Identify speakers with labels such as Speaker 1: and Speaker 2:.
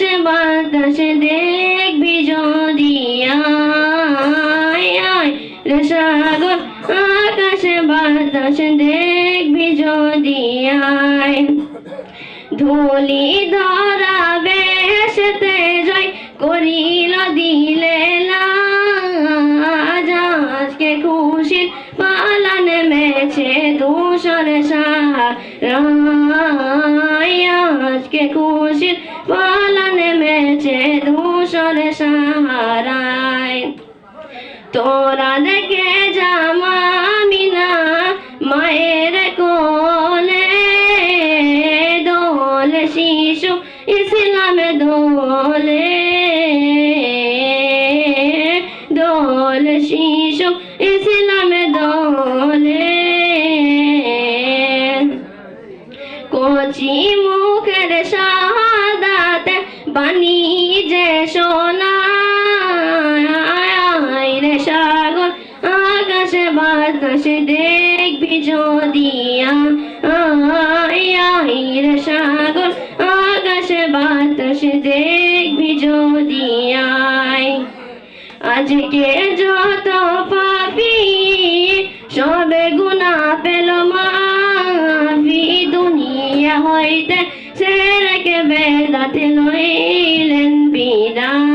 Speaker 1: আকাশে বাতাসে দেখবি যদি রে সাগর আকাশে বাতাসে দেখবি যদি ধুলি ধরা বেশতে জয় করিল দিলে আজকে খুশির পালান মেছে দূষর সাহারায় আজকে পালান দূষর সাহারায়। তোরা দেখে জামামিনা মায়ের কোলে দোল, শিশু ইসলামে দোলে। দোল, শিশু ইসলামে দোলে। আকাশে বাতাসে দেখবি যদি আয় রে সাগর। আকাশে বাতাসে দেখবি যদি আয়। আজকে যত পাপি, সবে গুণা পেল মাফি। দুনিয়া হইতে সেরেকে বেদাতে লইলেন বিদায়